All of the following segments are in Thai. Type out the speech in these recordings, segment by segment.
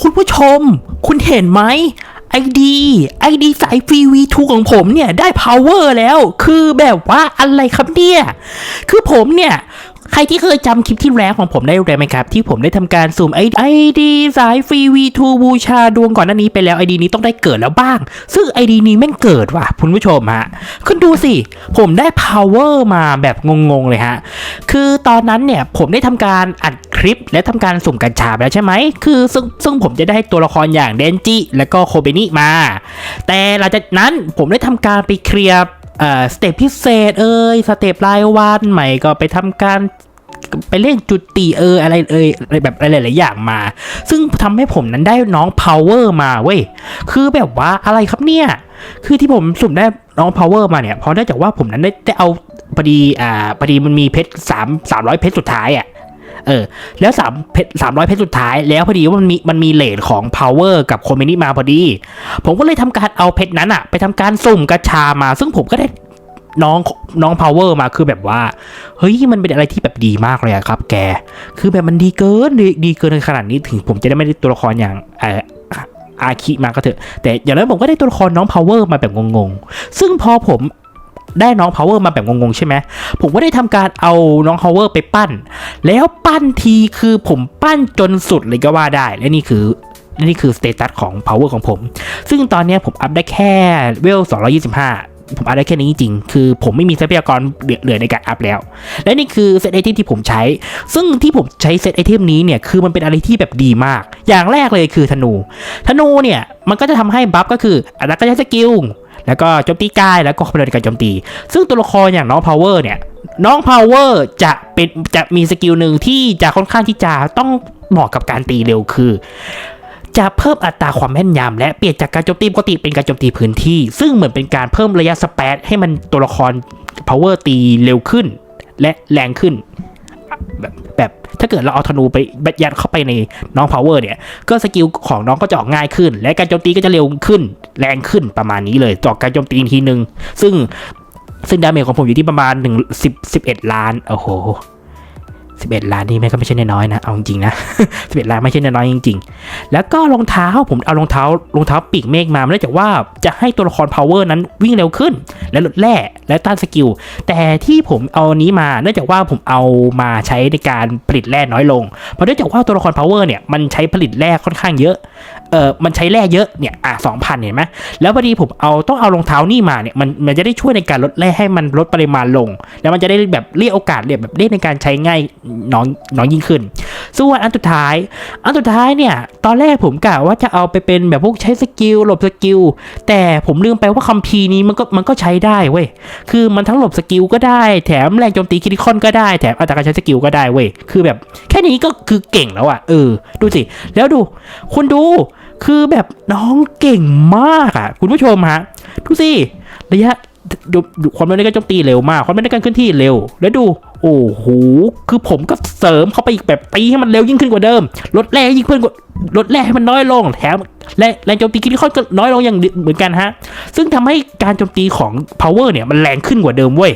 คุณผู้ชม คุณเห็นไหมไอดีไอดีสายฟรี V2 ของผมเนี่ยได้ power แล้ว คือแบบว่าอะไรครับเนี่ย คือผมเนี่ย ใครที่เคยจำคลิปที่แรกของผมได้ไหมครับ ที่ผมได้ทำการสุ่มไอไอดีสายฟรี V2 บูชาดวงก่อนหน้านี้ไปแล้วไอดีนี้ต้องได้เกิดแล้วบ้าง ซึ่งไอดีนี้แม่งเกิดว่ะคุณผู้ชมฮะคุณดูสิ ผมได้ power มาแบบงงๆเลยฮะ คือตอนนั้นเนี่ยผมได้ทำการอัด คลิป และทำการสุ่มกัญชาไปแล้วใช่ไหมคือซึ่งซึ่งผมจะได้ตัวละครอย่างเดนจิและก็โคเบนิมา แต่หลังจากนั้นผมได้ทำการไปเคลียร์สเตปพิเศษเอ้ยสเตปรายวันใหม่ก็ไปทำการไปเล่นจุดตีเอออะไรเอยอะไรแบบอะไรหลายอย่างมา ซึ่งทำให้ผมนั้นได้น้อง power มาเว้ย คือแบบว่าอะไรครับเนี่ย คือที่ผมสุ่มได้น้อง power มาเนี่ยเพราะเนื่องจากว่าผมนั้นได้ได้เอาพอดีอ่าพอดีมันมีเพชรสามสามร้อยเพชรสุดท้ายอะ เออ แล้วสามเพชรสามร้อยเพชรสุดท้าย แล้วพอดีว่ามันมีมันมีเลทของ power กับคอมมินิมาพอดี ผมก็เลยทำการเอาเพชรนั้นอะไปทำการสุ่มกระชามา ซึ่งผมก็ได้น้องน้อง power มาคือแบบว่า เฮ้ย มันเป็นอะไรที่แบบดีมากเลยอะครับ แก คือแบบมันดีเกินดีดีเกินขนาดนี้ถึงผมจะได้ไม่ได้ตัวละครอย่างเอออาคิมาก็เถอะ แต่อย่างนั้นผมก็ได้ตัวละครน้อง power มาแบบงงๆ ซึ่งพอผม ได้น้อง power มาแบบงงๆใช่ไหมผมก็ได้ทำการเอาน้อง power ไปปั้น แล้วปั้นทีคือผมปั้นจนสุดเลยก็ว่าได้ และนี่คือนี่คือสเตตัสของ power ของผม ซึ่งตอนนี้ผมอัพได้แค่เวล 225ผมอัพได้แค่นี้จริงๆ คือผมไม่มีทรัพยากรเหลือในการอัพแล้ว และนี่คือเซตไอเทมที่ผมใช้ ซึ่งที่ผมใช้เซตไอเทมนี้เนี่ย คือมันเป็นอะไรที่แบบดีมาก อย่างแรกเลยคือธนู ธนูเนี่ย มันก็จะทำให้บัฟก็คืออัตราการใช้สกิล แล้วก็โจมตีกายแล้วก็ความเร็วในการโจมตี ซึ่งตัวละครอย่างน้อง power เนี่ยน้อง power จะเป็นจะมีสกิลหนึ่งที่จะค่อนข้างที่จะต้องเหมาะกับการตีเร็วคือ จะเพิ่มอัตราความแม่นยำและเปลี่ยนจากการโจมตีปกติเป็นการโจมตีพื้นที่ ซึ่งเหมือนเป็นการเพิ่มระยะสเปซให้มันตัวละคร power ตีเร็วขึ้น และแรงขึ้น แบบแบบถ้าเกิดเราเอาธนูไปยัดเข้าไปในน้องพาวเวอร์เนี่ย ก็สกิลของน้องก็จะออกง่ายขึ้น และการโจมตีก็จะเร็วขึ้น แรงขึ้นประมาณนี้เลยต่อการโจมตีทีนึงซึ่งซึ่งดาเมจของผมอยู่ที่ประมาณ1 10 11 ล้าน โอ้โห 11 ล้านนี่แม่ก็ไม่ใช่น้อยนะ เอาจริงนะ 11 ล้านไม่ใช่น้อยจริง ๆ แล้วก็รองเท้าผมเอารองเท้ารองเท้าปีกเมฆมาเนื่องจากว่าจะให้ตัวละคร power นั้นวิ่งเร็วขึ้น และลดแร่และต้านสกิล แต่ที่ผมเอานนี้มาเนื่องจากว่าผมเอามาใช้ในการผลิตแร่น้อยลง เพราะเนื่องจากว่าตัวละคร power เนี่ยมันใช้ผลิตแร่ค่อนข้างเยอะเออมันใช้แร่เยอะเนี่ยอะสองพันเห็นไหมแล้วพอดีผมเอาต้องเอารองเท้านี่มาเนี่ยมันมันจะได้ช่วยในการลดแร่ให้มันลดปริมาณลง แล้วมันจะได้แบบเรียกโอกาสเรียกแบบเรียกในการใช้ง่ายน้อยน้อยยิ่งขึ้น ส่วนอันสุดท้าย อันสุดท้ายเนี่ยตอนแรกผมกะว่าจะเอาไปเป็นแบบพวกใช้สกิลหลบสกิลแต่ผมลืมไปว่าคัมภีร์นี้มันก็มันก็ใช้ได้เว้ยคือมันทั้งหลบสกิลก็ได้แถมแรงโจมตีคิริคอนก็ได้แถมอัตราการใช้สกิลก็ได้เว้ยคือแบบแค่นี้ก็คือเก่งแล้วอะเออดูสิแล้วดูคุณดู คือแบบน้องเก่งมากอะคุณผู้ชมฮะดูสิระยะดูความเร็วในการโจมตีเร็วมาก ความเร็วในการเคลื่อนที่เร็ว แล้วดู โอ้โห คือผมก็เสริมเข้าไปอีกแบบตีให้มันเร็วยิ่งขึ้นกว่าเดิม ลดแรงยิ่งขึ้นกว่าลดแรงให้มันน้อยลง แถมและแรงโจมตีคิริคอนก็น้อยลงอย่างเหมือนกันฮะ ซึ่งทำให้การโจมตีของ power เนี่ยมันแรงขึ้นกว่าเดิมเว้ย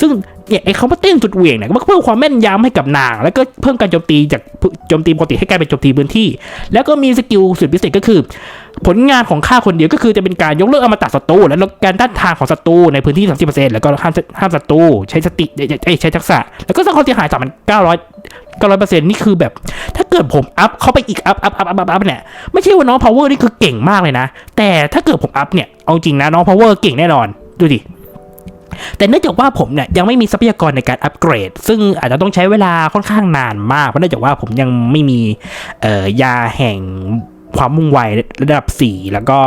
ซึ่ง เนี่ยไอ้คำว่าเต้นสุดเหวี่ยงเนี่ยมันเพิ่มความแม่นยำให้กับนาง แล้วก็เพิ่มการโจมตีจากโจมตีปกติให้กลายเป็นโจมตีพื้นที่ แล้วก็มีสกิลสุดพิเศษก็คือ ผลงานของข้าคนเดียวก็คือจะเป็นการยกเลิกอมตะศัตรูและลดการต้านทานของศัตรูในพื้นที่ 30%แล้วก็ห้ามห้ามศัตรูใช้สติใช้ทักษะ แล้วก็สร้างความเสียหาย3,900 900%นี่คือแบบ ถ้าเกิดผมอัพเข้าไปอีกอัพอัพอัพอัพอัพเนี่ยไม่ใช่ว่าน้อง power นี่คือเก่งมากเลยนะ แต่ถ้าเกิดผมอัพเนี่ย เอาจริงนะน้อง power เก่งแน่นอน ดูดิ แต่เนื่องจากว่าผมเนี่ยยังไม่มีทรัพยากรในการอัปเกรด ซึ่งอาจจะต้องใช้เวลาค่อนข้างนานมากเพราะเนื่องจากว่าผมยังไม่มียาแห่งความมุ่งไวระดับ 4 แล้วก็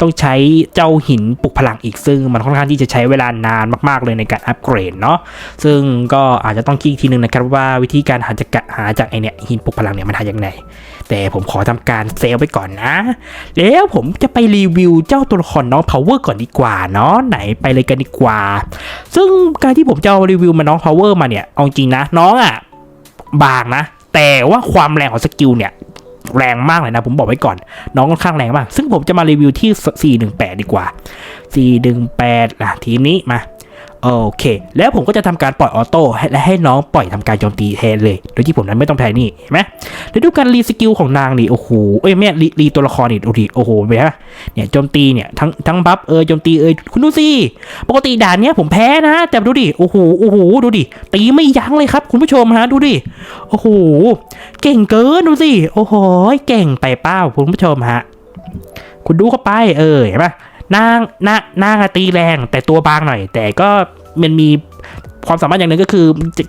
ต้องใช้เจ้าหินปลุกพลังอีกซึ่งมันค่อนข้างที่จะใช้เวลานานมากๆเลยในการอัปเกรดเนาะซึ่งก็อาจจะต้องคิดอีกทีนึงนะครับว่าวิธีการหาจากหาจากไอเนี่ยหินปลุกพลังเนี่ยมันหาอย่างไร แต่ผมขอทำการเซลไปก่อนนะ แล้วผมจะไปรีวิวเจ้าตัวละครน้อง power ก่อนดีกว่าเนาะไหนไปเลยกันดีกว่า ซึ่งการที่ผมจะรีวิวมาน้อง power มาเนี่ยเอาจริงนะน้องอะบางนะ แต่ว่าความแรงของสกิลเนี่ยแรงมากเลยนะ ผมบอกไว้ก่อน น้องค่อนข้างแรงมาก ซึ่งผมจะมารีวิวที่ 418 ดีกว่า 418ล่ะทีมนี้มา โอเค แล้วผมก็จะทำการปล่อยออโต้และให้น้องปล่อยทำการโจมตีแทนเลย โดยที่ผมนั้นไม่ต้องแทนนี่เห็นไหมแล้วดูการรีสกิลของนางนี่โอ้โหเอ้ยแม่รีรีตัวละครนี่ดูดิโอ้โหเห็นไหมเนี่ยโจมตีเนี่ยทั้งทั้งบัฟเอยโจมตีเอยคุณดูสิปกติด่านเนี้ยผมแพ้นะ แต่ดูดิโอ้โหโอ้โหดูดิตีไม่ยั้งเลยครับ คุณผู้ชมฮะดูดิโอ้โหเก่งเกินดูสิโอ้โหเก่งไปเป้าคุณผู้ชมฮะคุณดูเข้าไปเออเห็นปะนางนางนางตีแรงแต่ตัวบางหน่อย แต่ก็มันมี ความสามารถอย่างหนึ่งก็คือ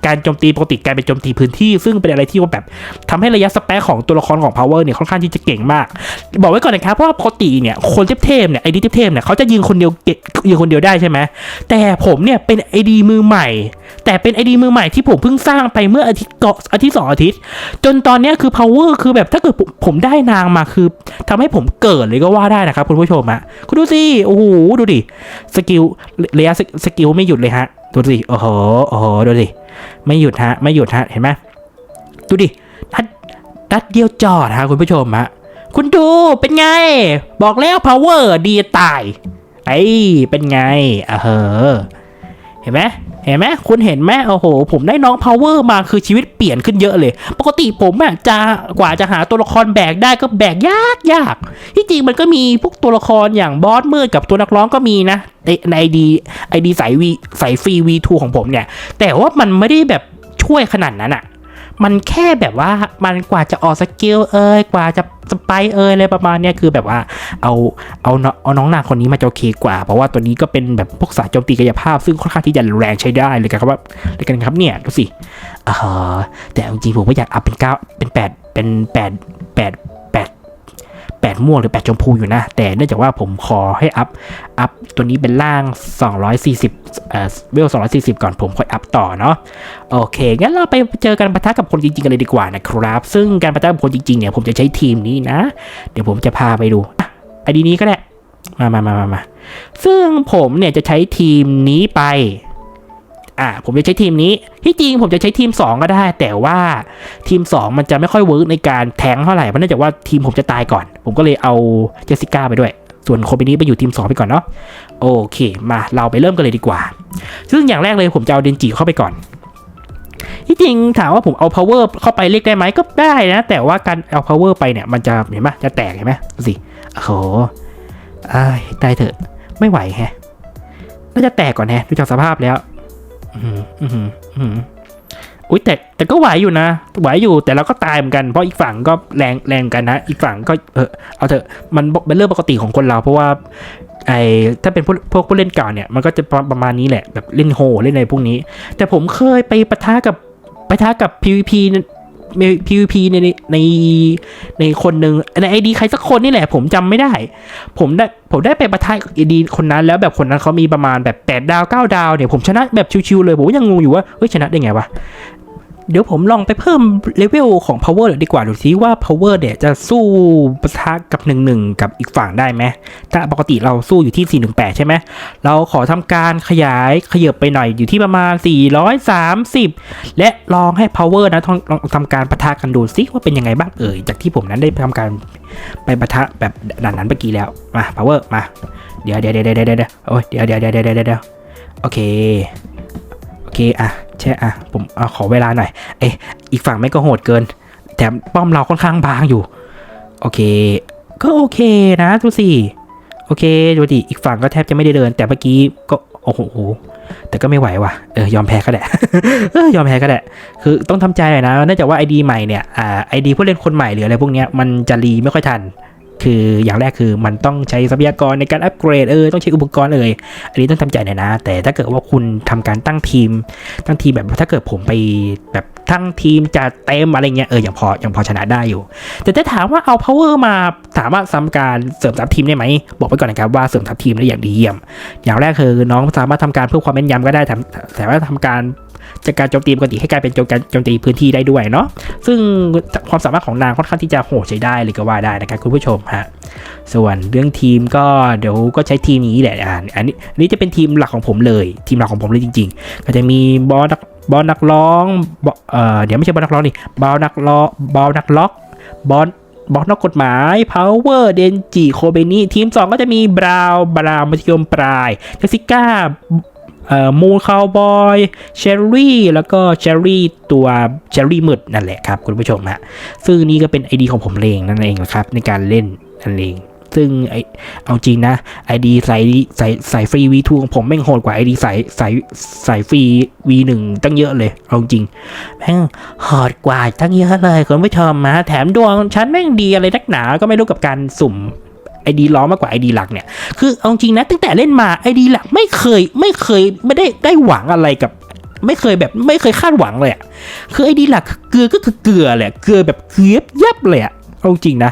การโจมตีปกติกลายเป็นโจมตีพื้นที่ ซึ่งเป็นอะไรที่ว่าแบบทำให้ระยะสเปคของตัวละครของ power เนี่ยค่อนข้างที่จะเก่งมาก บอกไว้ก่อนนะครับว่าปกติเนี่ยคนเทพเนี่ยไอดีเทพเนี่ยเขาจะยิงคนเดียวเก่งยิงคนเดียวได้ใช่ไหมแต่ผมเนี่ยเป็นไอดีมือใหม่ แต่เป็นไอดีมือใหม่ที่ผมเพิ่งสร้างไปเมื่ออาทิตย์ก่อนอาทิตย์สองอาทิตย์ จนตอนนี้คือ power คือแบบถ้าเกิดผมผมได้นางมาคือทำให้ผมเกิดเลยก็ว่าได้นะครับคุณผู้ชมอะคุณดูสิโอ้โหดูดิสกิลระยะสกิลไม่หยุดเลยฮะ ดูสิโอ้โหโอ้โหดูสิไม่หยุดฮะไม่หยุดฮะเห็นไหมดูดิทัดทัดเดียวจอดฮะคุณผู้ชมฮะคุณดูเป็นไง บอกแล้ว power ดีตายไอ้เป็นไงเออเห็นไหม เห็นไหมคุณเห็นไหมโอ้โห ผมได้น้อง power มาคือชีวิตเปลี่ยนขึ้นเยอะเลย ปกติผมอะจะกว่าจะหาตัวละครแบกได้ก็แบกยากยากที่จริงมันก็มีพวกตัวละครอย่างบอสมืดกับตัวนักร้องก็มีนะในในไอดีไอดีสายวีสายฟรี V2 ของผมเนี่ย แต่ว่ามันไม่ได้แบบช่วยขนาดนั้นอะ มันแค่แบบว่ามันกว่าจะออกสกิลเอ้ยกว่าจะสไปเอ้ยอะไรประมาณเนี้ยคือแบบว่าเอาเอาน้องเอาน้องนางคนนี้มาจะโอเคกว่า เพราะว่าตัวนี้ก็เป็นแบบพวกสายโจมตีกายภาพ ซึ่งค่อนข้างที่จะแรงใช้ได้เลยครับว่าเลยกันครับเนี่ยดูสิเออแต่จริงๆผมก็อยากอัพเป็นเก้าเป็นแปดเป็นแป ดแปดม่วงหรือแปดชมพูอยู่นะ แต่เนื่องจากว่าผมขอให้อัพ อัพตัวนี้เป็นล่าง 240เอ่อเวล240 ก่อนผมค่อยอัพต่อเนาะ โอเค งั้นเราไปเจอกันปะทะกับคนจริงๆ กันเลยดีกว่านะครับ ซึ่งการปะทะกับคนจริงๆ เนี่ย ผมจะใช้ทีมนี้นะ เดี๋ยวผมจะพาไปดูไอดีนี้ก็ได้ มามามามามาซึ่งผมเนี่ยจะใช้ทีมนี้ไป อ่าผมจะใช้ทีมนี้ที่จริงผมจะใช้ทีม 2 ก็ได้ แต่ว่าทีม 2 มันจะไม่ค่อยเวิร์กในการแทงเท่าไหร่เพราะเนื่องจากว่าทีมผมจะตายก่อน ผมก็เลยเอาเจสสิก้าไปด้วย ส่วนคนไปนี้ไปอยู่ทีม 2 ไปก่อนเนาะโอเค มาเราไปเริ่มกันเลยดีกว่า ซึ่งอย่างแรกเลยผมจะเอาเดนจิเข้าไปก่อนที่จริงถามว่าผมเอา power เข้าไปเรียกได้ไหมก็ได้นะ แต่ว่าการเอา power ไปเนี่ยมันจะเห็นไหมจะแตกเห็นไหมสิโอ้โหตายเถอะไม่ไหวแฮะน่าจะแตกก่อนแฮะดูจากสภาพแล้ว อุ้ยแต่แต่ก็ไหวอยู่นะไหวอยู่แต่เราก็ตายเหมือนกันเพราะอีกฝั่งก็แรงแรงกันนะ อีกฝั่งก็เออเอาเถอะมันเป็นเรื่องปกติของคนเรา เพราะว่า ไอ้ถ้าเป็นพวกพวกผู้เล่นเก่าเนี่ยมันก็จะประประมาณนี้แหละแบบเล่นโหเล่นอะไรพวกนี้ แต่ผมเคยไปปะทะกับปะทะกับ PVP PVP ในในในคนหนึ่งในไอดีใครสักคนนี่แหละ ผมจำไม่ได้ ผมได้ผมได้ไปประทะกับไอดีคนนั้นแล้วแบบคนนั้นเขามีประมาณแบบ 8 ดาว 9 ดาวเนี่ยผมชนะแบบชิวๆเลย ผมยังงงอยู่ว่าเฮ้ยชนะได้ไงวะ เดี๋ยวผมลองไปเพิ่มเลเวลของ power หน่อยดีกว่าดูซิว่า power เนี่ยจะสู้ปะทะกับ 1-1 กับอีกฝั่งได้ไหมถ้าปกติเราสู้อยู่ที่ 418 ใช่ไหมเราขอทำการขยายขยับไปหน่อยอยู่ที่ประมาณ 430 และลองให้ power นะลองทำการปะทะกันดูซิว่าเป็นยังไงบ้างเอ่ยจากที่ผมนั้นได้ทำการไปปะทะแบบด่านนั้นเมื่อกี้แล้วมา power มาเดี๋ยวเดี๋ยวเดี๋ยวเดี๋ยวเดี๋ยวเดี๋ยวโอ้ยเดี๋ยวเดี๋ยวเดี๋ยวเดี๋ยวเดี๋ยวเดี๋ยวโอเคโอเคอะ แช่อะผมอขอเวลาหน่อย เอ๊ะอีกฝั่งไม่ก็โหดเกิน แถมป้อมเราค่อนข้างบางอยู่ โอเค ก็โอเคนะดูสิ โอเคดูดิ อีกฝั่งก็แทบจะไม่ได้เดิน แต่เมื่อกี้ก็ โอ้โห แต่ก็ไม่ไหวว่ะ เออ ยอมแพ้ก็ได้เออยอมแพ้ก็ได้ คือต้องทำใจหน่อยนะ เนื่องจากว่าไอดีใหม่เนี่ย อ่าไอดีผู้เล่นคนใหม่หรืออะไรพวกเนี้ย มันจะรีไม่ค่อยทัน คืออย่างแรกคือมันต้องใช้ทรัพยากรในการอัปเกรดเออต้องใช้อุปกรณ์เอ่ยอันนี้ต้องทำใจหน่อยนะ แต่ถ้าเกิดว่าคุณทำการตั้งทีม ตั้งทีมแบบถ้าเกิดผมไปแบบตั้งทีมจะเต็มอะไรเงี้ยเออยังพอยังพอชนะได้อยู่ แต่ถ้าถามว่าเอา power มาสามารถทำการเสริมทัพทีมได้ไหมบอกไว้ก่อนนะครับว่าเสริมทัพทีมได้อย่างดีเยี่ยม อย่างแรกคือน้องสามารถทำการเพิ่มความแม่นยำก็ได้ทำสามารถทำการ จากการโจมตีปกติให้กลายเป็นโจมตีพื้นที่ได้ด้วยเนาะซึ่งความสามารถของนางค่อนข้างที่จะโหดใช้ได้เลยก็ว่าได้นะครับคุณผู้ชมฮะส่วนเรื่องทีมก็เดี๋ยวก็ใช้ทีมนี้แหละอ่าอันนี้อันนี้จะเป็นทีมหลักของผมเลย ทีมหลักของผมเลยจริง ๆ ก็จะมีบอสนักบอลนักร้องเอ่อเดี๋ยวไม่ใช่บอลนักร้องนี่บอลนักล้อบอลนักล็อกบอลบอลนอกกฎหมาย power เดนจิ โคเบนี่ ทีม 2 ก็จะมีบราว บราวมัธยมปลายเจสิก้า เอ่อมูคาวบอยเชอรี่แล้วก็เชอรี่ตัวเชอรี่มืดนั่นแหละครับคุณผู้ชมฮะซึ่งนี่ก็เป็น ID ของผมเองนั่นเองนะครับในการเล่นนั่นเองซึ่งไอเอาจริงนะ ID ใส่ใส่ใส่ฟรี V2 ของผมแม่งโหดกว่า ID ใส่ใส่ใส่ฟรี V1 ตั้งเยอะเลย เอาจริงแม่งโหดกว่าตั้งเยอะเลยคุณผู้ชมนะแถมดวงฉันแม่งดีอะไรนักหนาก็ไม่รู้กับการสุ่ม ไอดีล้อมากกว่าไอดีหลักเนี่ยคือเอาจริงนะตั้งแต่เล่นมาไอดีหลักไม่เคยไม่เคยไม่ได้ได้หวังอะไรกับไม่เคยแบบไม่เคยคาดหวังเลยอะคือไอดีหลักเกลือก็คือเกลือแหละเกลือแบบเกลือบยับเลยอะเอาจริงนะ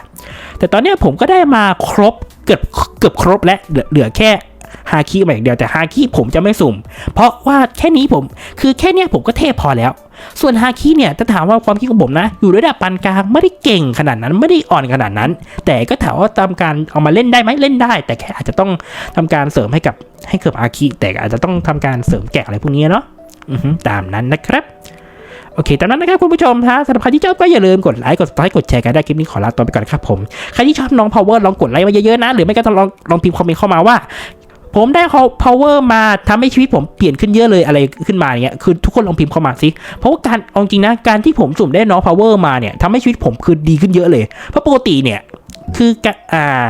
แต่ตอนนี้ผมก็ได้มาครบเกือบเกือบครบแล้วเหลือเหลือแค่ฮาคิมาอย่างเดียวแต่ฮาคิผมจะไม่สุ่ม เพราะว่าแค่นี้ผมคือแค่เนี้ยผมก็เทพพอแล้ว ส่วนฮาคิเนี่ยจะถามว่าความคิดของผมนะ อยู่ระดับปานกลางไม่ได้เก่งขนาดนั้นไม่ได้อ่อนขนาดนั้น แต่ก็ถามว่าทำการเอามาเล่นได้ไหมเล่นได้ แต่แค่อาจจะต้องทำการเสริมให้กับให้เกิดอาคิแต่อาจจะต้องทำการเสริมแกะอะไรพวกนี้เนาะตามนั้นนะครับโอเค ตามนั้นนะครับคุณผู้ชมฮะสำหรับใครที่ชอบก็อย่าลืมกดไลค์ กด subscribe กดแชร์กันได้คลิปนี้ขอลาตัวไปก่อนครับผม ใครที่ชอบน้อง power ลองกดไลค์มาเยอะๆนะ หรือไม่ก็ลองลองพิมพ์คอมเมนต์เข้ามาว่า ผมได้ power มาทำให้ชีวิตผมเปลี่ยนขึ้นเยอะเลยอะไรขึ้นมาเงี้ยคือทุกคนลองพิมพ์เข้ามาสิเพราะว่าการเอาจริงนะการที่ผมสุ่มได้น้อง power มาเนี่ยทำให้ชีวิตผมคือดีขึ้นเยอะเลยเพราะปกติเนี่ยคือกอ่า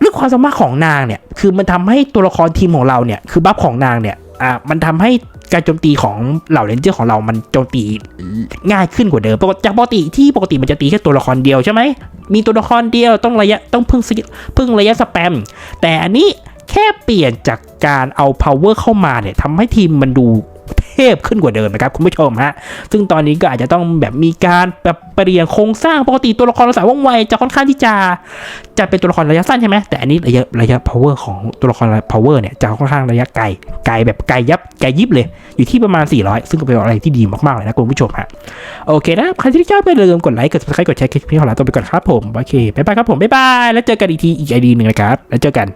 เรื่องความสามารถของนางเนี่ย คือมันทำให้ตัวละครทีมของเราเนี่ย คือบัฟของนางเนี่ย อ่า มันทำให้ การโจมตีของเหล่าเรนเจอร์ของเรามันโจมตีง่ายขึ้นกว่าเดิมปกติจากปกติที่ปกติมันจะตีแค่ตัวละครเดียวใช่ไหมมีตัวละครเดียวต้องระยะต้องพึ่งสกิลพึ่งระยะสแปม แต่อันนี้แค่เปลี่ยนจากการเอา power เข้ามาเนี่ยทำให้ทีมมันดู เทพขึ้นกว่าเดิมนะครับคุณผู้ชมฮะซึ่งตอนนี้ก็อาจจะต้องแบบมีการแบบเปลี่ยนโครงสร้างปกติตัวละครสายว่องไวจะค่อนข้างที่จะจะเป็นตัวละครระยะสั้นใช่ไหมแต่อันนี้ระยะระยะ power ของตัวละคร power เนี่ยจะค่อนข้างระยะไกลไกลแบบไกลยับไกลยิบเลย อยู่ที่ประมาณ 400 ซึ่งก็เป็นอะไรที่ดีมากๆเลยนะคุณผู้ชมฮะโอเคนะใครที่ชอบก็อย่าลืมกดไลค์กด subscribe กดแชร์คลิปนี้ของเราตัวไปก่อนครับผมโอเคบ๊ายบายครับผมบ๊ายบายแล้วเจอกันอีกทีอีกไอดีหนึ่งนะครับแล้วเจอกัน